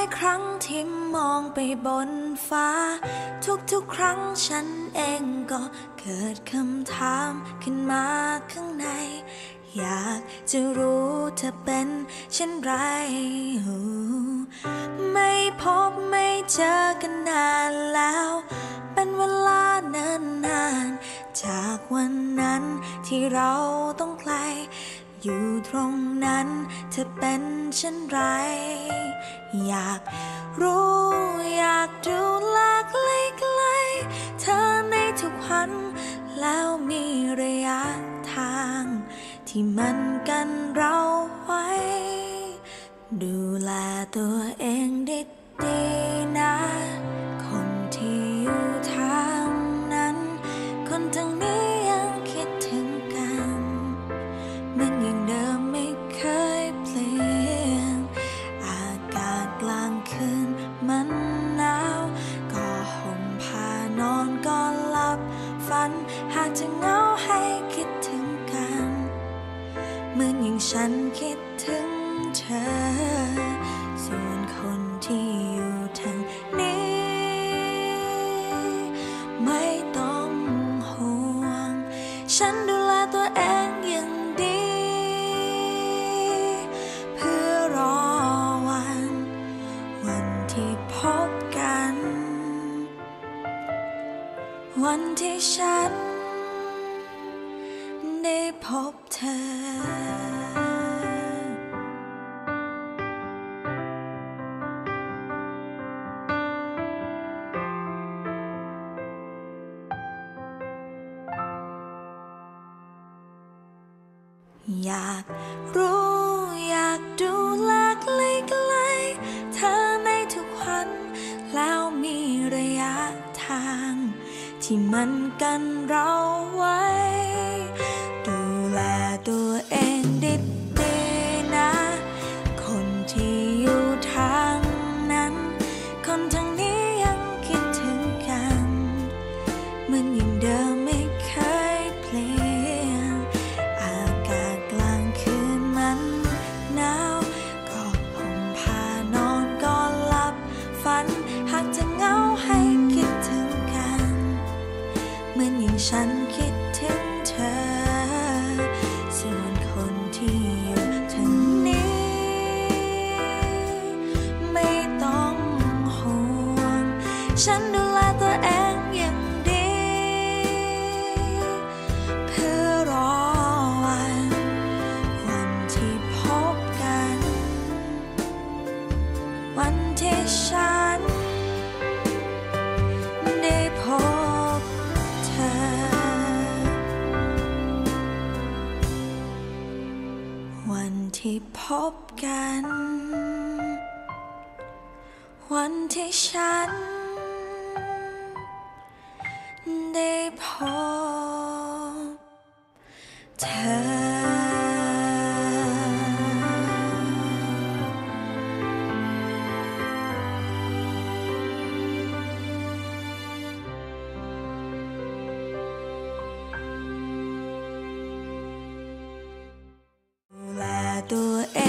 ายครั้งที่มองไปบนฟ้า ทุกๆครั้งฉันเองก็เกิดคำถามขึ้นมาข้างใน อยากจะรู้เธอเป็นเช่นไร ไม่พบไม่เจอกันนานแล้ว เป็นเวลานานนานจากวันนั้นที่เราต้องไกล อยู่ตรงนั้นเธอเป็นเช่นไร อยากรู้อยากดูแลากลๆเธอในทุกวัน แล้วมีระยะทาง ที่มันกันเราไว้ ดูแลตัวเองได้ันหากจะเหงาให้คิดถึงกันเหมือนอย่างฉันคิดถึงเธอ ส่วนคนที่อยู่ทางนี้ ไม่ต้องห่วง ฉัน วันที่ฉัน ได้พบเธออยากรู้อยากดูแลใกล้ๆเธอในทุกวัน แล้วมีระยะทาง ที่มันกันเราไว้ ฉันคิดถึงเธอ ส่วนคนที่อยู่ทางนี้ ไม่ต้องห่วง ฉันดูแลตัวเองอย่างดี เพื่อรอวัน วันที่พบกัน วัน ที่พบกัน วันที่ฉัน ได้พบเธอ แ